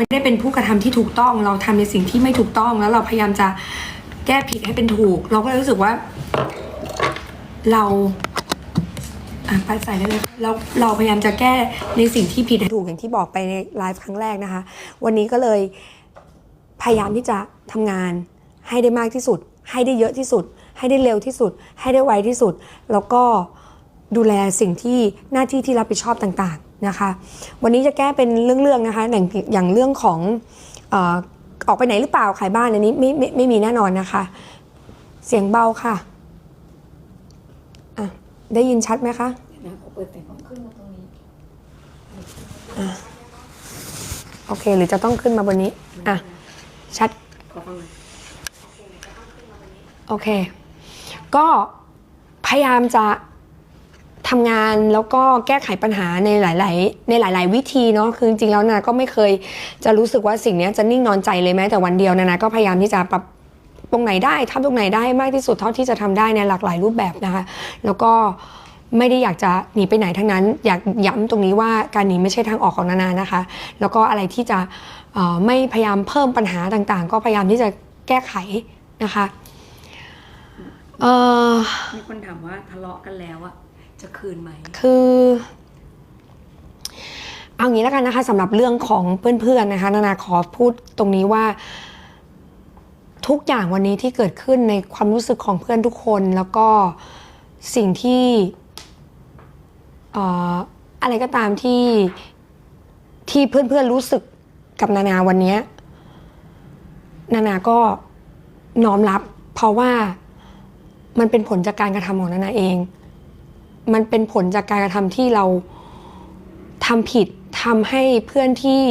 ไม่ได้เป็นผู้กระทำที่ถูกต้อง เราทำในสิ่งที่ไม่ถูกต้อง แล้วเราพยายามจะแก้ผิดให้เป็นถูก เราก็เลยรู้สึกว่า เราอะไปใส่ได้เลยเราเราพยายามจะแก้ในสิ่งที่ผิดให้ถูกอย่างที่บอกไปในไลฟ์ครั้งแรกนะคะ วันนี้ก็เลยพยายามที่จะทำงานให้ได้มากที่สุด ให้ได้เยอะที่สุด ให้ได้เร็วที่สุด ให้ได้ไวที่สุด แล้วก็ดูแลสิ่งที่หน้าที่ที่รับผิดชอบต่าง นะคะ วันนี้จะแก้เป็นเรื่องๆนะคะอย่างอย่างเรื่องของเออออกไปไหนหรือเปล่าขายบ้านอันนี้ไม่ไม่ไม่มีแน่นอนนะคะ เสียงเบาค่ะอะ ได้ยินชัดไหมคะนะขอเปิดเสียงขึ้นมาตรงนี้โอเค หรือจะต้องขึ้นมาบนนี้อะชัดขอฟังหน่อยโอเค ก็พยายามจะ ทำงานแล้วก็แก้ไขปัญหาในหลาย ๆ ในหลาย ๆ วิธีเนาะคือจริงๆแล้วนาก็ไม่เคยจะรู้สึกว่าสิ่งนี้จะนิ่งนอนใจเลยแม้แต่วันเดียวนะนะก็พยายามที่จะปรับตรงไหนได้ทำตรงไหนได้มากที่สุดเท่าที่จะทำได้ในหลากหลายรูปแบบนะคะแล้วก็ไม่ได้อยากจะหนีไปไหนทั้งนั้น อยากย้ำตรงนี้ว่าการหนีไม่ใช่ทางออกของนานานะคะ แล้วก็อะไรที่จะไม่พยายามเพิ่มปัญหาต่างๆ ก็พยายามที่จะแก้ไขนะคะมีคนถามว่าทะเลาะกันแล้วอะ จะคืนไหม คือ เอางี้แล้วกันนะคะสำหรับเรื่องของเพื่อนๆนะคะนานาขอพูดตรงนี้ว่า ทุกอย่างวันนี้ที่เกิดขึ้นในความรู้สึกของเพื่อนทุกคนแล้วก็สิ่งที่เอ่ออะไรก็ตามที่ที่เพื่อนๆรู้สึกกับนานาวันนี้นานาก็น้อมรับ เพราะว่ามันเป็นผลจากการกระทำของนานาเอง มันเป็นผลจากการกระทำที่เราทำผิดทำให้เพื่อนที่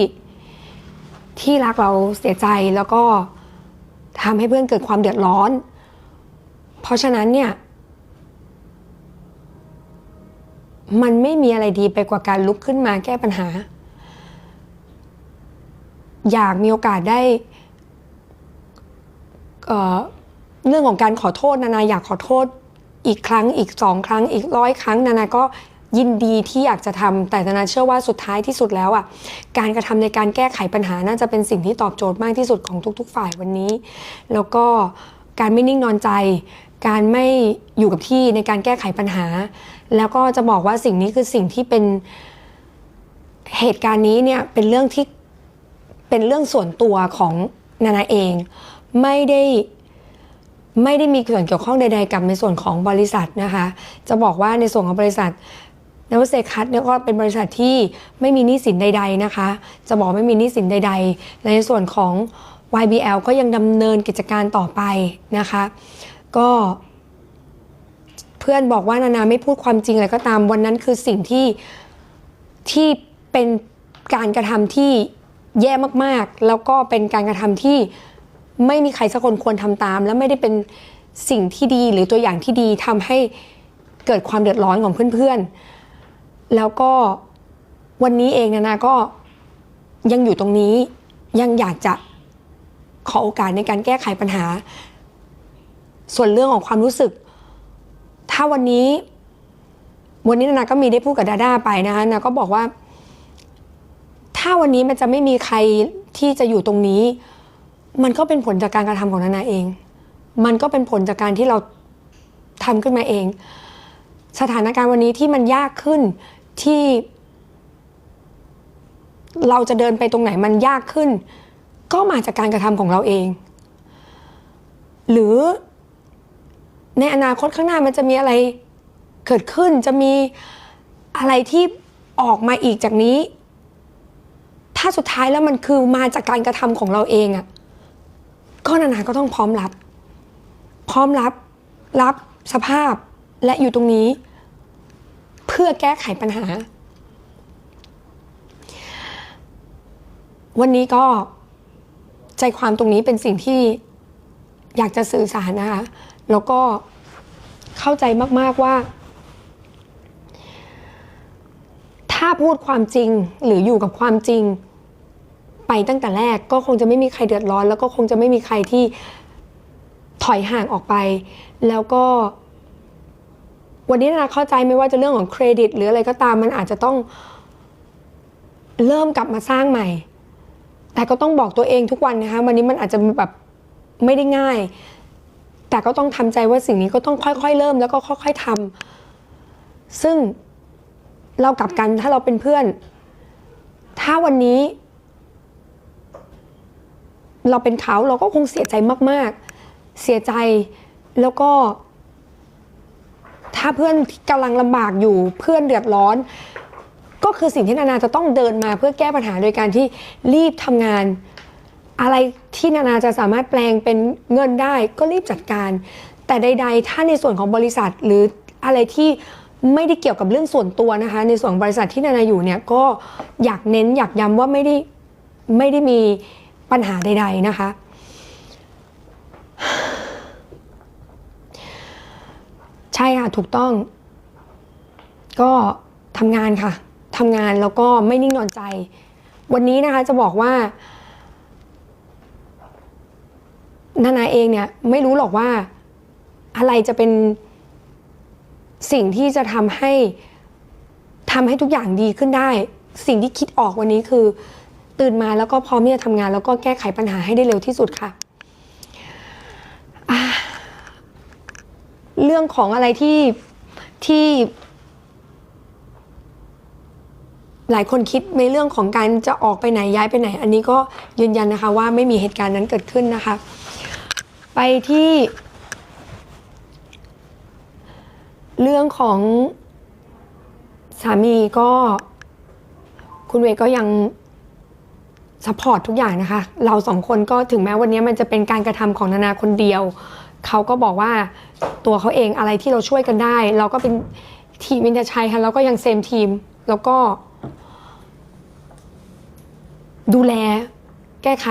ที่รักเราเสียใจแล้วก็ทำให้เพื่อนเกิดความเดือดร้อน เพราะฉะนั้นเนี่ย มันไม่มีอะไรดีไปกว่าการลุกขึ้นมาแก้ปัญหา อยากมีโอกาสได้เเรื่องของการขอโทษนานาอยากขอโทษ อีกครั้งอีกสองครั้งอีกร้อยครั้งนานาก็ยินดีที่อยากจะทำแต่นานาเชื่อว่าสุดท้ายที่สุดแล้วอะการกระทำในการแก้ไขปัญหาน่าจะเป็นสิ่งที่ตอบโจทย์มากที่สุดของทุก ๆ ฝ่ายวันนี้ แล้วก็การไม่นิ่งนอนใจ การไม่อยู่กับที่ในการแก้ไขปัญหา แล้วก็จะบอกว่าสิ่งนี้คือสิ่งที่เป็นเหตุการณ์นี้เนี่ยเป็นเรื่องที่เป็นเรื่องส่วนตัวของนานาเอง ไม่ได้ ไม่ได้มีส่วนเกี่ยวข้องใด ๆ กับในส่วนของบริษัทนะคะ จะบอกว่าในส่วนของบริษัทนวเซคัสเนี่ยก็เป็นบริษัทที่ไม่มีหนี้สินใด ๆนะคะ จะบอกไม่มีหนี้สินใด ๆ ในส่วนของ YBL ก็ยังดำเนินกิจการต่อไปนะคะ ก็เพื่อนบอกว่านานาไม่พูดความจริงอะไรก็ตามวันนั้นคือสิ่งที่ที่เป็นการกระทำที่แย่มากๆ แล้วก็เป็นการกระทำที่ ไม่มีใครสักคนควรทำตาม และไม่ได้เป็นสิ่งที่ดีหรือตัวอย่างที่ดีทำให้เกิดความเดือดร้อนของเพื่อนๆ แล้วก็วันนี้เองนานาก็ยังอยู่ตรงนี้ยังอยากจะขอโอกาสในการแก้ไขปัญหา ส่วนเรื่องของความรู้สึก ถ้าวันนี้ วันนี้นานาก็มีได้พูดกับดาด้าไปนะคะนาก็บอกว่า ถ้าวันนี้มันจะไม่มีใครที่จะอยู่ตรงนี้ มันก็เป็นผลจากการกระทำของนานาเอง มันก็เป็นผลจากการที่เราทำขึ้นมาเอง สถานการณ์วันนี้ที่มันยากขึ้นที่ เราจะเดินไปตรงไหนมันยากขึ้น ก็มาจากการกระทำของเราเอง หรือในอนาคตข้างหน้ามันจะมีอะไรเกิดขึ้นจะมีอะไรที่ออกมาอีกจากนี้ ถ้าสุดท้ายแล้วมันคือมาจากการกระทำของเราเองอะ ก็นานาก็ต้องพร้อมรับ พร้อมรับ รับสภาพและอยู่ตรงนี้ เพื่อแก้ไขปัญหา วันนี้ก็ใจความตรงนี้เป็นสิ่งที่อยากจะสื่อสารนะคะ แล้วก็เข้าใจมาก ๆ ว่า ถ้าพูดความจริงหรืออยู่กับความจริง ไปตั้งแต่แรกก็คงจะไม่มีใครเดือดร้อน แล้วก็คงจะไม่มีใครที่ถอยห่างออกไป แล้วก็ วันนี้นะเข้าใจไม่ว่าจะเรื่องของเครดิต หรืออะไรก็ตามมันอาจจะต้องเริ่มกลับมาสร้างใหม่ แต่ก็ต้องบอกตัวเองทุกวันนะคะ วันนี้มันอาจจะแบบไม่ได้ง่าย แต่ก็ต้องทำใจว่าสิ่งนี้ก็ต้องค่อยๆ เริ่มแล้วก็ค่อย ๆทำซึ่งเรากลับกันถ้าเราเป็นเพื่อน ถ้าวันนี้ เราเป็นเขาเราก็คงเสียใจมาก ๆ เสียใจแล้วก็ ถ้าเพื่อนกำลังลำบากอยู่เพื่อนเดือดร้อน ก็คือสิ่งที่นานาจะต้องเดินมาเพื่อแก้ปัญหาโดยการที่รีบทำงาน อะไรที่นานาจะสามารถแปลงเป็นเงินได้ ก็รีบจัดการ แต่ใด ๆ ถ้าในส่วนของบริษัทหรืออะไรที่ไม่ได้เกี่ยวกับเรื่องส่วนตัวนะคะ ในส่วนบริษัทที่นานาอยู่เนี่ยก็อยากเน้นอยากย้ำว่าไม่ได้ไม่ได้มี ปัญหาใด ๆ นะคะ ใช่ค่ะ ถูกต้อง ก็ทำงานค่ะทำงานแล้วก็ไม่นิ่งนอนใจ วันนี้นะคะจะบอกว่านานาเองเนี่ยไม่รู้หรอกว่าอะไรจะเป็นสิ่งที่จะทำให้ทำให้ทุกอย่างดีขึ้นได้ สิ่งที่คิดออกวันนี้คือ ตื่นมาแล้วก็พร้อมที่จะทำงาน แล้วก็แก้ไขปัญหาให้ได้เร็วที่สุดค่ะ เรื่องของอะไรที่ที่หลายคนคิดในเรื่องของการจะออกไปไหนย้ายไปไหน อันนี้ก็ยืนยันนะคะว่าไม่มีเหตุการณ์นั้นเกิดขึ้นนะคะ ไปที่ เรื่องของสามีก็ คุณเวก็ยัง ซัพพอร์ตทุกอย่างนะคะ เราสองคนก็ถึงแม้วันนี้มันจะเป็นการกระทำของนานาคนเดียว เขาก็บอกว่าตัวเขาเองอะไรที่เราช่วยกันได้ เราก็เป็นทีมวินเทชัยค่ะเราก็ยังเซมทีม แล้วก็ ดูแล แก้ไข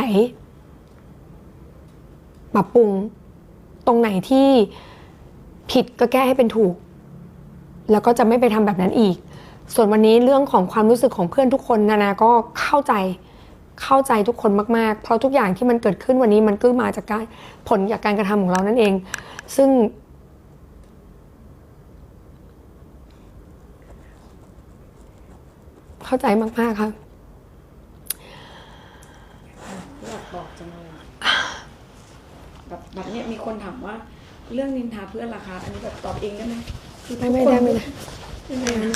ปรับปรุง ตรงไหนที่ผิดก็แก้ให้เป็นถูก แล้วก็จะไม่ไปทำแบบนั้นอีก ส่วนวันนี้เรื่องของความรู้สึกของเพื่อนทุกคนนานาก็เข้าใจ เข้าใจทุกคนมากๆ เพราะทุกอย่างที่มันเกิดขึ้นวันนี้มันก็มาจากการผลจากการกระทำของเรานั่นเอง ซึ่ง เข้าใจมากๆค่ะอยากบอกจังเลยอะแบบแบบเนี้ยมีคนถามว่า เรื่องนินทาเพื่อนราคาอันนี้แบบตอบเองได้ไหมคือไม่ไม่ทุกคนได้ไม่ได้ไม่ได้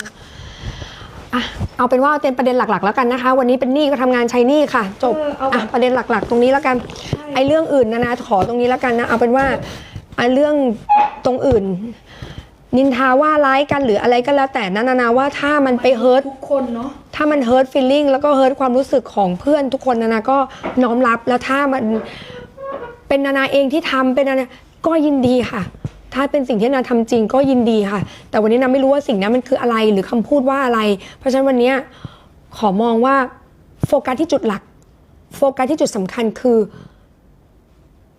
อะเอาเป็นว่าเป็นประเด็นหลักๆ แล้วกันนะคะ วันนี้เป็นหนี้ก็ทำงานใช้หนี้ค่ะ จบเออเอาแบอะบประเด็นหลักๆ ตรงนี้แล้วกันใช่ไอ้เรื่องอื่นนะนะขอตรงนี้แล้วกันนะเอาเป็นว่าไอ้เรื่องตรงอื่น นินทาว่าร้ายกันหรืออะไรก็แล้วแต่นะนานาว่าถ้ามันไปเฮิร์ต ทุกคนเนาะ ถ้ามันเฮิร์ตฟีลลิ่งแล้วก็เฮิร์ตความรู้สึกของเพื่อนทุกคนนานาก็น้อมรับแล้วถ้ามันเป็นนานาเองที่ทำเป็นนานาก็ยินดีค่ะ ถ้าเป็นสิ่งที่นานาทำจริงก็ยินดีค่ะ แต่วันนี้นาไม่รู้ว่าสิ่งนั้นมันคืออะไรหรือคำพูดว่าอะไร เพราะฉะนั้นวันนี้ขอมองว่าโฟกัสที่จุดหลัก โฟกัสที่จุดสำคัญคือ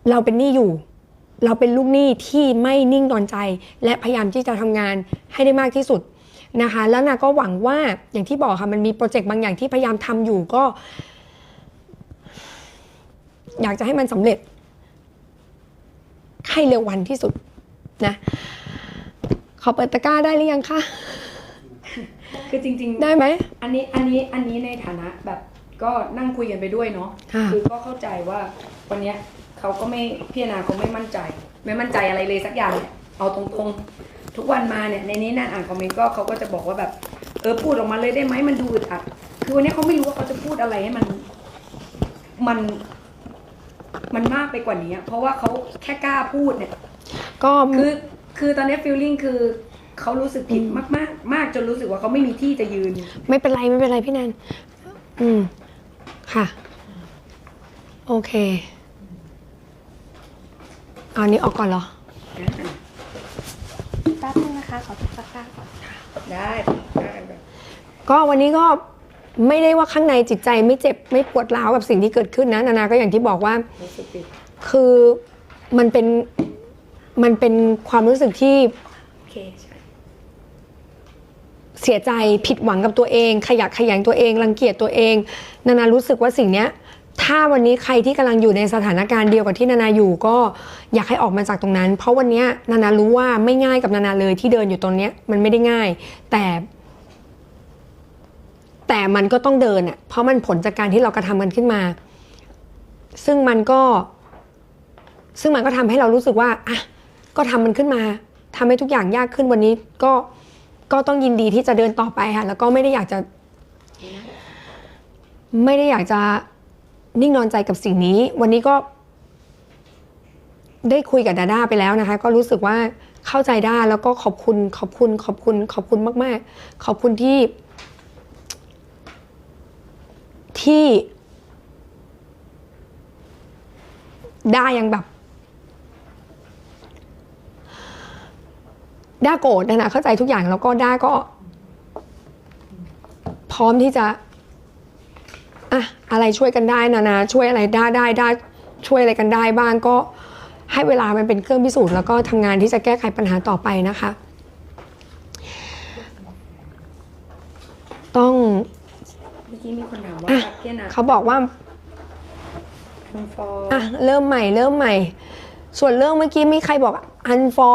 เราเป็นหนี้อยู่ เราเป็นลูกหนี้ที่ไม่นิ่งนอนใจ และพยายามที่จะทำงานให้ได้มากที่สุดนะคะ แล้วนาก็หวังว่าอย่างที่บอกค่ะมันมีโปรเจกต์บางอย่างที่พยายามทำอยู่ก็ อยากจะให้มันสำเร็จให้เร็ววันที่สุด นะขอเปิดตะกร้าได้หรือยังคะ คือจริงๆ ได้ไหม อันนี้อันนี้อันนี้ในฐานะแบบก็นั่งคุยกันไปด้วยเนาะค่ะอก็เข้าใจว่าวันเนี้ยเขาก็ไม่พี่นาเขาไม่มั่นใจ ไม่มั่นใจอะไรเลยสักอย่างเนี่ยเอาตรงๆ ทุกวันมาเนี่ยในนี้นั่นอ่านคอมเมนต์ก็เขาก็จะบอกว่าแบบเออพูดออกมาเลยได้ไหมมันดูอึดอัดคือวันนี้เขาไม่รู้ว่าเขาจะพูดอะไรให้มัน มัน มันมากไปกว่านี้เพราะว่าเขาแค่กล้าพูดเนี่ย ก็คือคือตอนนี้ฟีลลิ่งคือเขารู้สึกผิดมากมากๆมากจนรู้สึกว่าเขาไม่มีที่จะยืน ไม่เป็นไรไม่เป็นไรพี่แนนอืมค่ะ โอเคเอาอันนี้ออกก่อนเหรอแป๊บนึงนะคะขอทุกตะกร้าก่อนได้ได้แบบก็วันนี้ก็ไม่ได้ว่าข้างในจิตใจไม่เจ็บไม่ปวดร้าวกับสิ่งที่เกิดขึ้นนะนานาก็อย่างที่บอกว่ารู้สึกผิดคือมันเป็น มันเป็นความรู้สึกที่โอเคใช่เสียใจผิดหวังกับตัวเอง ขยะแขยงตัวเอง รังเกียจตัวเอง นานารู้สึกว่าสิ่งเนี้ย ถ้าวันนี้ใครที่กำลังอยู่ในสถานการณ์เดียวกับที่นานาอยู่ก็อยากให้ออกมาจากตรงนั้น เพราะวันเนี้ยนานารู้ว่าไม่ง่ายกับนานาเลยที่เดินอยู่ตรงเนี้ยมันไม่ได้ง่าย แต่ แต่มันก็ต้องเดินอะเพราะมันผลจากการที่เรากระทำกันขึ้นมา ซึ่งมันก็ ซึ่งมันก็ทำให้เรารู้สึกว่าอะ ก็ทำมันขึ้นมาทำให้ทุกอย่างยากขึ้นวันนี้ก็ก็ต้องยินดีที่จะเดินต่อไปค่ะ แล้วก็ไม่ได้อยากจะ ไม่ได้อยากจะนิ่งนอนใจกับสิ่งนี้ วันนี้ก็ ได้คุยกับดาด้าไปแล้วนะคะ ก็รู้สึกว่าเข้าใจได้แล้วก็ขอบคุณ ขอบคุณ ขอบคุณ ขอบคุณมาก ๆ ขอบคุณที่ ที่ ได้ยังแบบ ด้าโกรธนะนะเข้าใจทุกอย่างแล้วก็ด้าก็ พร้อมที่จะอะอะไรช่วยกันได้นานาช่วยอะไรได้ได้ได้ช่วยอะไรกันได้บ้างก็ให้เวลามันเป็นเครื่องพิสูจน์แล้วก็ทำงานที่จะแก้ไขปัญหาต่อไปนะคะ ต้องเมื่อกี้มีคนถามว่าอะพี่นาเขาบอกว่าคุณฟอร์อะเริ่มใหม่เริ่มใหม่ ส่วนเรื่องเมื่อกี้มีใครบอกอันฟอ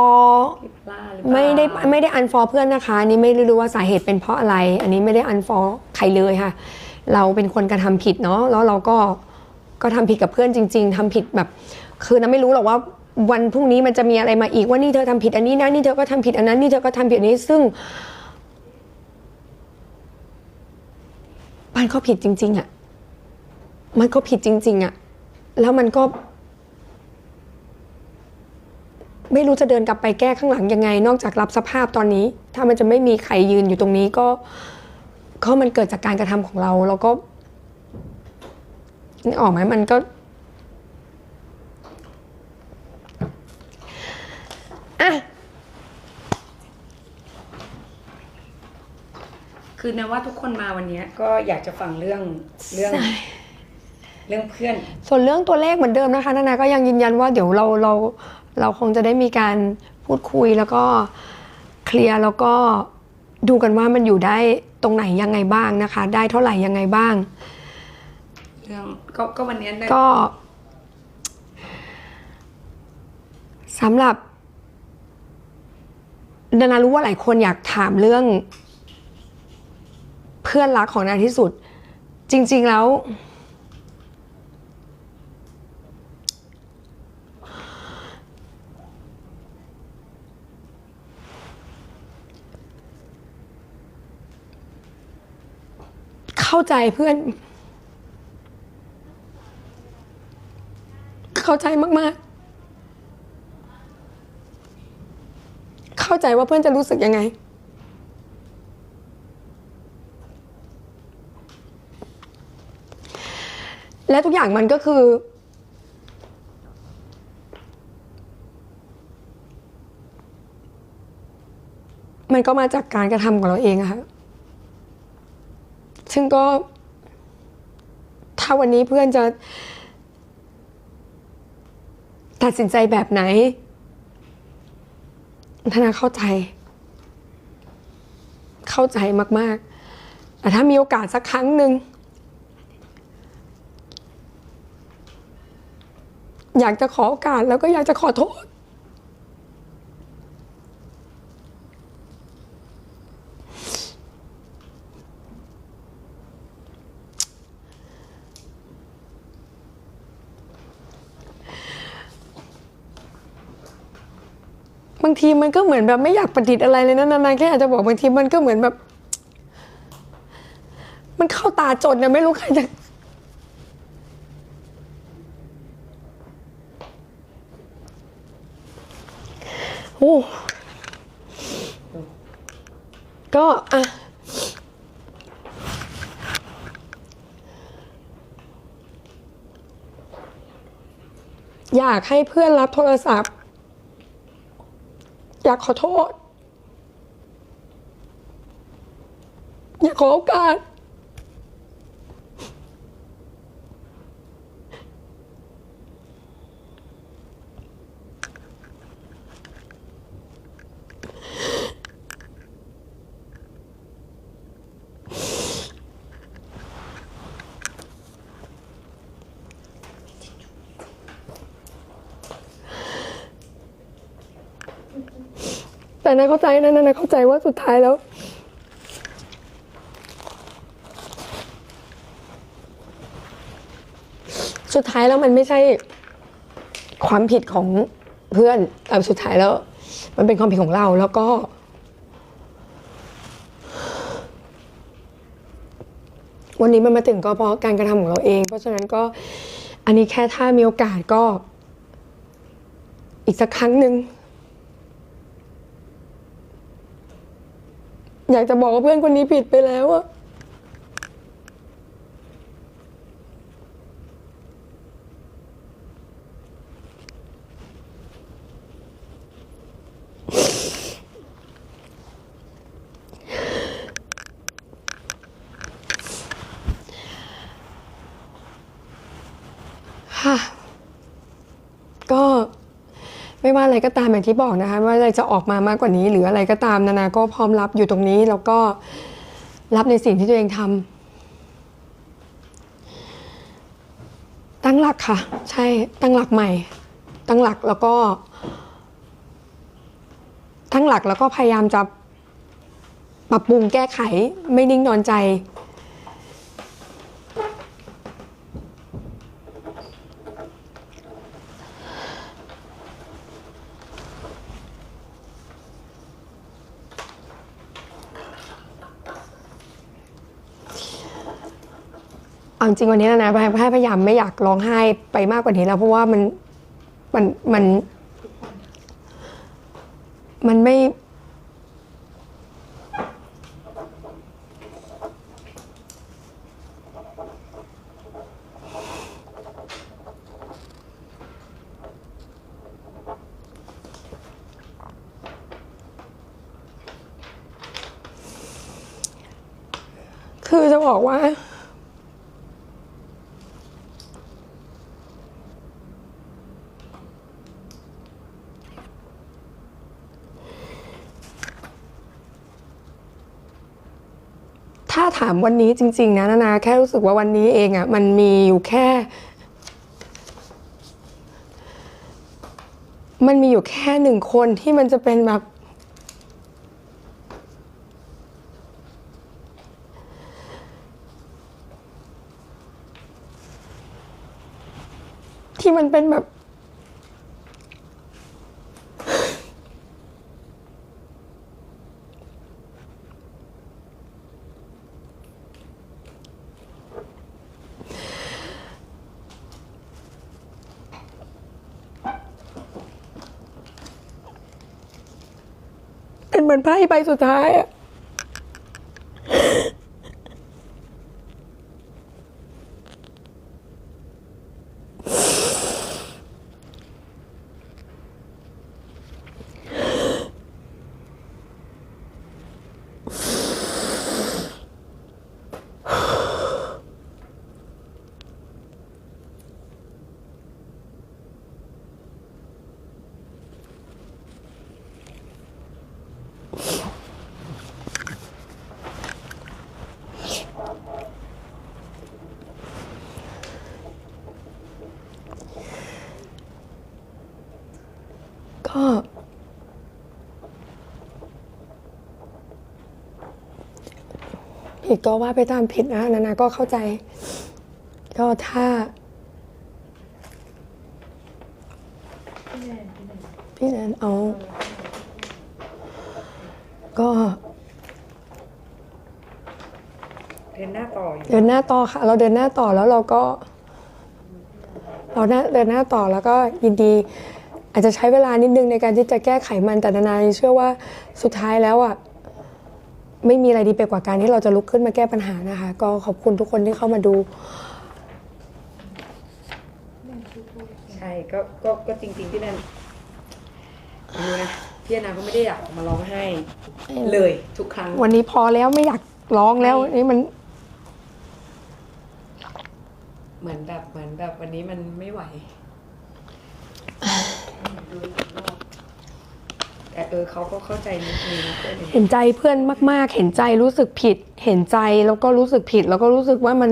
พี่ปลาหรือเปล่าไม่ได้ไม่ได้อันฟอเพื่อนนะคะอันนี้ไม่รู้ว่าสาเหตุเป็นเพราะอะไร อันนี้ไม่ได้อันฟอใครเลยค่ะ เราเป็นคนกระทำผิดเนาะแล้วเราก็ก็ทำผิดกับเพื่อนจริง ๆทำผิดแบบ คือน้าไม่รู้หรอกว่าวันพรุ่งนี้มันจะมีอะไรมาอีกว่านี่เธอทำผิดอันนี้นะนี่เธอก็ทำผิดอันนั้นนี่เธอก็ทำผิดอันนี้ซึ่งมันก็ผิดจริง ๆอะ่ะมันก็ผิดจริง ๆอะ่ะแล้วมันก็ ไม่รู้จะเดินกลับไปแก้ข้างหลังยังไง นอกจากรับสภาพตอนนี้ ถ้ามันจะไม่มีใครยืนอยู่ตรงนี้ก็ก็มันเกิดจากการกระทำของเรา แล้วก็นี่ออกไหมมันก็อะคือนะว่าทุกคนมาวันเนี้ยก็อยากจะฟังเรื่องเรื่องเรื่องเพื่อน ส่วนเรื่องตัวเลขเหมือนเดิมนะคะนานาก็ยังยืนยันว่าเดี๋ยวเราเรา เราคงจะได้มีการพูดคุยแล้วก็เคลียร์แล้วก็ดูกันว่ามันอยู่ได้ตรงไหนยังไงบ้างนะคะ ได้เท่าไหร่ยังไงบ้าง เรื่องก็ก็วันเนี้ยได้ก็สำหรับนานารู้ว่าหลายคนอยากถามเรื่อง เพื่อนรักของนาที่สุด จริง ๆแล้ว ใจเพื่อน เข้าใจมาก ๆ เข้าใจว่าเพื่อนจะรู้สึกยังไง และทุกอย่างมันก็คือ มันก็มาจากการกระทำของเราเองอะค่ะ ซึ่งก็ ถ้าวันนี้เพื่อนจะ ตัดสินใจแบบไหนธนาเข้าใจ เข้าใจมาก ๆ แต่ถ้ามีโอกาสสักครั้งหนึ่งอยากจะขอโอกาสแล้วก็อยากจะขอโทษ บางทีมันก็เหมือนแบบไม่อยากประดิษฐ์อะไรเลยนะนานๆแค่อาจจะบอกบางทีมันก็เหมือนแบบ มันเข้าตาจนนะไม่รู้ใครจะโอ้ก็อะอยากให้เพื่อนรับโทรศัพท์ อยากขอโทษ อยากขอโอกาส นาเข้าใจนะนาเข้าใจว่าสุดท้ายแล้ว สุดท้ายแล้วมันไม่ใช่ความผิดของเพื่อนแต่สุดท้ายแล้ว มันเป็นความผิดของเราแล้วก็ วันนี้มันมาถึงก็เพราะการกระทำของเราเอง เพราะฉะนั้นก็อันนี้แค่ถ้ามีโอกาสก็ อีกสักครั้งหนึ่ง อยากจะบอกว่าเพื่อนคนนี้ผิดไปแล้วอะ ค่ะ ก็ไม่ ว่าอะไรก็ตามอย่างที่บอกนะคะว่าอะไรจะออกมามากกว่านี้ หรืออะไรก็ตามนานาก็พร้อมรับอยู่ตรงนี้แล้วก็รับในสิ่งที่ตัวเองทำตั้งหลักค่ะ ใช่ตั้งหลักใหม่ ตั้งหลักแล้วก็ ตั้งหลักแล้วก็พยายามจะปรับปรุงแก้ไขไม่นิ่งนอนใจ จริงวันนี้นะนะแพทย์พยายามไม่อยากร้องไห้ไปมากกว่านี้แล้ว เพราะว่ามันมันมัน มันไม่ คือจะบอกว่า ถ้าถามวันนี้จริง ๆ นะนานาแค่รู้สึกว่าวันนี้เองอะ่ะมันมีอยู่แค่ มันมีอยู่แค่หนึ่งคนที่มันจะเป็นแบบที่มันเป็นแบบ มือนไพ่ใบสุดท้ายอะ ก็ผิดก็ว่าไปตามผิดนะนานาก็เข้าใจ ก็ถ้า พี่แนนเอา ก็เดินหน้าต่ออยู่เดินหน้าต่อค่ะ เราเดินหน้าต่อแล้วเราก็ เราหน้าเดินหน้าต่อแล้วก็ยินดี อาจจะใช้เวลานิดนึงในการที่จะแก้ไขมันแต่นานาเชื่อว่าสุดท้ายแล้วอะไม่มีอะไรดีไปกว่าการที่เราจะลุกขึ้นมาแก้ปัญหานะคะ ก็ขอบคุณทุกคนที่เข้ามาดู ใช่ก็ก็ก็จริงๆพี่แนนไม่รู้นะพี่แอนนาก็ไม่ได้อยากออกมาร้องไห้ เลยทุกครั้ง วันนี้พอแล้วไม่อยากร้องแล้วนี่มัน เหมือนแบบเหมือนแบบวันนี้มันไม่ไหว แต่เออเขาก็เข้าใจนิดนึงนะเพื่อนเห็นใจเพื่อนมาก ๆ เห็นใจรู้สึกผิด เห็นใจแล้วก็รู้สึกผิด แล้วก็รู้สึกว่ามัน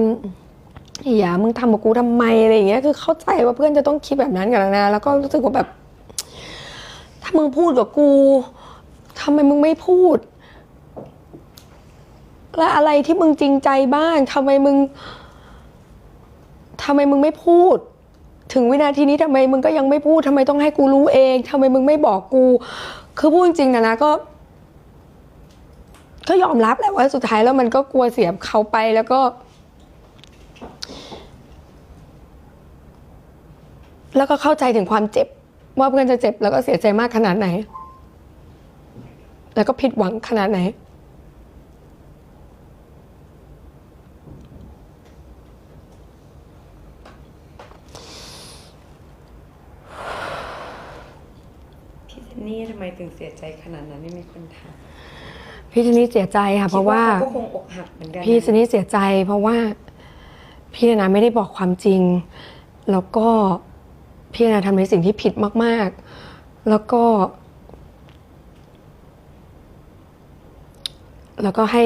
อย่ามึงทำกับกูทำไมอะไรอย่างเงี้ยคือเข้าใจว่าเพื่อนจะต้องคิดแบบนั้นกับนานาแล้วก็รู้สึกว่าแบบ ถ้ามึงพูดกับกูทำไมมึงไม่พูด และอะไรที่มึงจริงใจบ้างทำไมมึงทำไมมึงไม่พูด ถึงวินาทีนี้ทำไมมึงก็ยังไม่พูดทำไมต้องให้กูรู้เองทำไมมึงไม่บอกกู คือพูดจริงๆนะนะก็ ก็ยอมรับแหละว่าสุดท้ายแล้วมันก็กลัวเสียเขาไปแล้วก็ แล้วก็เข้าใจถึงความเจ็บ ว่าเพื่อนจะเจ็บ แล้วก็เสียใจมากขนาดไหน แล้วก็ผิดหวังขนาดไหน นนี่ทำไมถึงเสียใจขนาดนั้นไม่มีคนถามพี่เจนนี่เสียใจค่ะ เพราะว่าคิดเขาก็คงอกหักเหมือนกันพี่เจนนี่เสียใจ เพราะว่าพี่นาไม่ได้บอกความจริง แล้วก็พี่นาทำในสิ่งที่ผิดมาก ๆ แล้วก็ แล้วก็ให้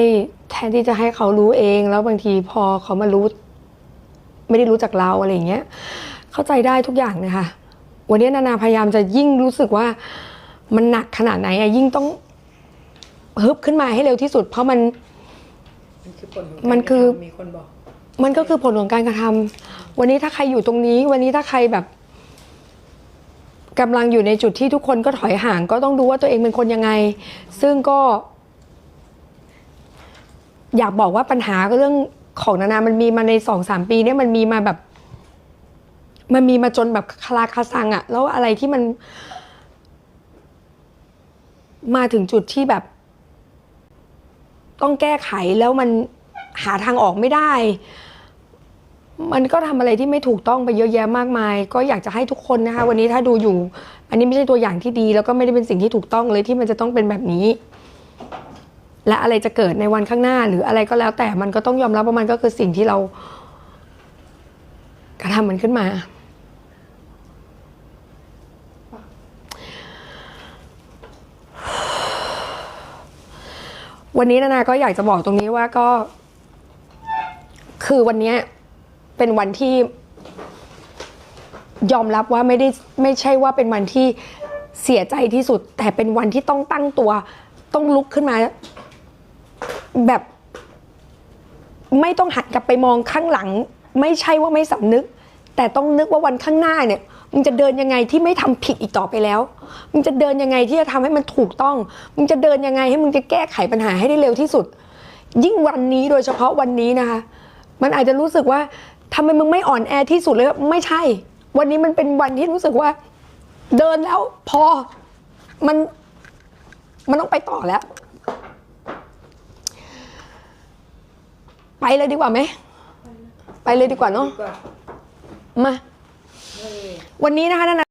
แทนที่จะให้เขารู้เอง แล้วบางทีพอเขามารู้ ไม่ได้รู้จักเราอะไรอย่างเงี้ย เข้าใจได้ทุกอย่างเลยค่ะวันนี้นานาพยายามจะยิ่งรู้สึกว่า มันหนักขนาดไหนอะยิ่งต้องฮึบขึ้นมาให้เร็วที่สุด เพราะมัน มันคือผลของการมันคือกระทำมีคนบอก มันก็คือผลของการกระทำวันนี้ถ้าใครอยู่ตรงนี้ วันนี้ถ้าใครแบบกำลังอยู่ในจุดที่ทุกคนก็ถอยห่าง ก็ต้องดูว่าตัวเองเป็นคนยังไง ซึ่งก็ อยากบอกว่าปัญหาเรื่องของนานา มันมีมาในสองสามปีเนี่ยมันมีมาแบบ มันมีมาจนแบบคลาคาซังอะแล้วอะไรที่มัน มาถึงจุดที่แบบ ต้องแก้ไขแล้วมันหาทางออกไม่ได้ มันก็ทำอะไรที่ไม่ถูกต้องไปเยอะแยะมากมาย ก็อยากจะให้ทุกคนนะคะ วันนี้ถ้าดูอยู่ อันนี้ไม่ใช่ตัวอย่างที่ดี แล้วก็ไม่ได้เป็นสิ่งที่ถูกต้องเลยที่มันจะต้องเป็นแบบนี้ และอะไรจะเกิดในวันข้างหน้าหรืออะไรก็แล้วแต่มันก็ต้องยอมรับว่ามันก็คือสิ่งที่เรากระทำมันขึ้นมา วันนี้นานาก็อยากจะบอกตรงนี้ว่าก็ คือวันนี้เป็นวันที่ ยอมรับว่าไม่ได้ไม่ใช่ว่าเป็นวันที่เสียใจที่สุด แต่เป็นวันที่ต้องตั้งตัว ต้องลุกขึ้นมา แบบ ไม่ต้องหันกลับไปมองข้างหลัง ไม่ใช่ว่าไม่สำนึก แต่ต้องนึกว่าวันข้างหน้าเนี่ย มึงจะเดินยังไงที่ไม่ทำผิดอีกต่อไปแล้ว มึงจะเดินยังไงที่จะทำให้มันถูกต้อง มึงจะเดินยังไงให้มึงจะแก้ไขปัญหาให้ได้เร็วที่สุด ยิ่งวันนี้โดยเฉพาะวันนี้นะคะ มันอาจจะรู้สึกว่าทำไมมึงไม่อ่อนแอที่สุดเลย ไม่ใช่ วันนี้มันเป็นวันที่รู้สึกว่า เดินแล้วพอ มัน มันต้องไปต่อแล้ว ไปเลยดีกว่าไหม ไปเลยดีกว่าเนาะดีกว่ามา วันนี้นะคะนัน